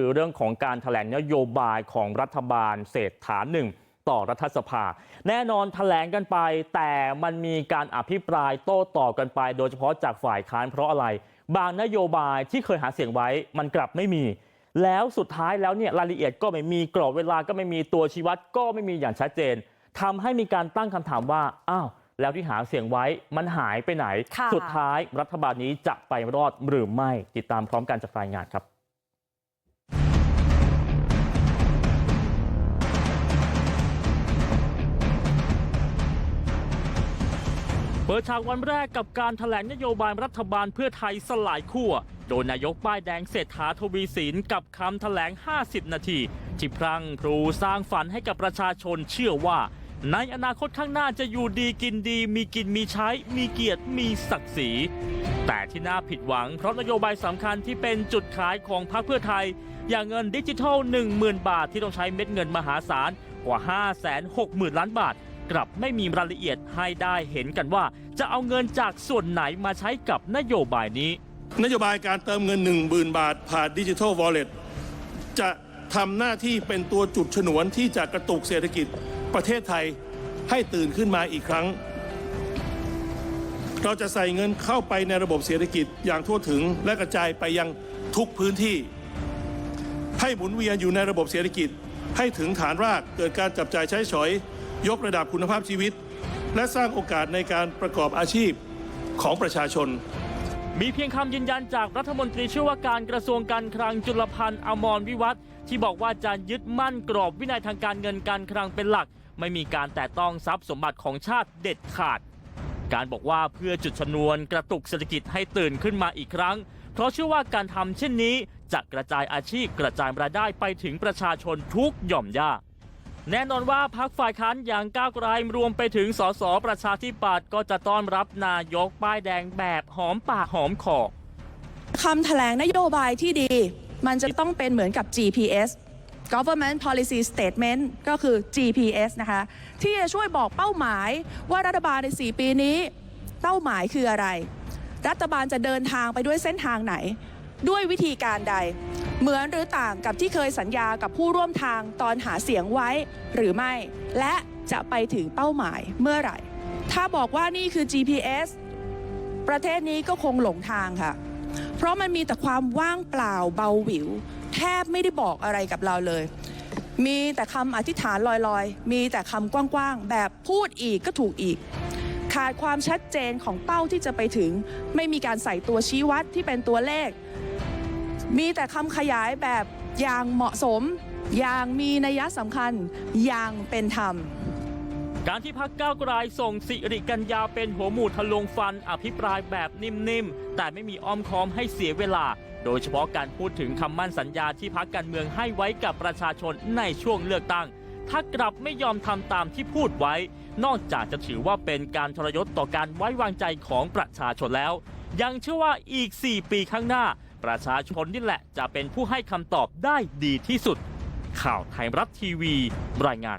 คือเรื่องของการแถลงนโยบายของรัฐบาลเศรษฐาหนึ่งต่อรัฐสภา แน่นอนแถลงกันไป แต่มันมีการอภิปรายโต้ตอบกันไป โดยเฉพาะจากฝ่ายค้านเพราะอะไร บางนโยบายที่เคยหาเสียงไว้มันกลับไม่มี แล้วสุดท้ายแล้วเนี่ยรายละเอียดก็ไม่มีกรอบเวลาก็ไม่มีตัวชี้วัดก็ไม่มีอย่างชัดเจนทำให้มีการตั้งคำถามว่าอ้าวแล้วที่หาเสียงไว้มันหายไปไหน สุดท้ายรัฐบาลนี้จะไปรอดหรือไม่ติดตามพร้อมกันจากรายงานครับ เปิดฉากวันแรกกับการถแถลงนโยบายรัฐบาลเพื่อไทยสลายขั้ว โดยนายกป้ายแดงเศรษฐาทวีสินกับคำถแถลง 50 นาทีที่พรังพรูสร้างฝันให้กับประชาชนเชื่อว่า ในอนาคตข้างหน้าจะอยู่ดีกินดี มีกินมีใช้ มีเกียรติมีศักดิ์ศรีแต่ที่น่าผิดหวังเพราะนโยบายสำคัญที่เป็นจุดขายของพรรคเพื่อไทย อย่างเงินดิจิทัล 10,000 บาทที่ต้องใช้เม็ดเงินมหาศาลกว่า 560,000 ล้านบาท กลับไม่มีรายละเอียดให้ได้เห็นกันว่า จะเอาเงินจากส่วนไหนมาใช้กับนโยบายนี้ นโยบายการเติมเงิน 1 0,000 บาท ผ่านดิจิทัลวอลเล็ตจะทำหน้าที่เป็นตัวจุดฉนวนที่จะกระตุกเศรษฐกิจประเทศไทยให้ตื่นขึ้นมาอีกครั้ง เราจะใส่เงินเข้าไปในระบบเศรษฐกิจอย่างทั่วถึงและกระจายไปยังทุกพื้นที่ ให้หมุนเวียนอยู่ในระบบเศรษฐกิจให้ถึงฐานรากเกิดการจับจ่ายใช้สอย ยกระดับคุณภาพชีวิต และสร้างโอกาสในการประกอบอาชีพของประชาชน มีเพียงคำยืนยันจากรัฐมนตรีช่วยว่าการกระทรวงการคลังจุลพันธ์อมรวิวัฒน์ที่บอกว่าจะยึดมั่นกรอบวินัยทางการเงินการคลังเป็นหลัก ไม่มีการแตะต้องทรัพย์สมบัติของชาติเด็ดขาด การบอกว่าเพื่อจุดชนวนกระตุกเศรษฐกิจให้ตื่นขึ้นมาอีกครั้ง เพราะเชื่อว่าการทำเช่นนี้จะกระจายอาชีพกระจายรายได้ไปถึงประชาชนทุกหย่อมย่า แน่นอนว่าพักฝ่ายค้านอย่างก้าวไกลรวมไปถึงสสประชาธิปัตย์ก็จะต้อนรับนายกป้ายแดงแบบหอมปากหอมคอคำแถลงนโยบายที่ดี มันจะต้องเป็นเหมือนกับ GPS Government Policy Statement ก็คือ GPS นะคะ ที่จะช่วยบอกเป้าหมายว่ารัฐบาลใน 4 ปีนี้ เป้าหมายคืออะไร รัฐบาลจะเดินทางไปด้วยเส้นทางไหน ด้วยวิธีการใด เหมือนหรือต่างกับที่เคยสัญญากับผู้ร่วมทางตอนหาเสียงไว้หรือไม่ และจะไปถึงเป้าหมายเมื่อไหร่ ถ้าบอกว่านี่คือ GPS ประเทศนี้ก็คงหลงทางค่ะ เพราะมันมีแต่ความว่างเปล่าเบาหวิว แทบไม่ได้บอกอะไรกับเราเลย มีแต่คำอธิษฐานลอยๆ มีแต่คำกว้างๆ แบบพูดอีกก็ถูกอีก ขาดความชัดเจนของเป้าที่จะไปถึง ไม่มีการใส่ตัวชี้วัดที่เป็นตัวเลข มีแต่คำขยายแบบอย่างเหมาะสม อย่างมีนัยสำคัญอย่างเป็นธรรม การที่พักก้าวไกลส่งสิริกัญญาเป็นหัวหมูทะลวงฟันอภิปรายแบบนิ่มๆ แต่ไม่มีอ้อมค้อมให้เสียเวลา โดยเฉพาะการพูดถึงคำมั่นสัญญาที่พักการเมืองให้ไว้กับประชาชนในช่วงเลือกตั้งถ้ากลับไม่ยอมทำตามที่พูดไว้ นอกจากจะถือว่าเป็นการทรยศต่อการไว้วางใจของประชาชนแล้ว ยังเชื่อว่าอีก 4 ปีข้างหน้า ประชาชนนี่แหละจะเป็นผู้ให้คำตอบได้ดีที่สุดข่าวไทยรัฐทีวีรายงาน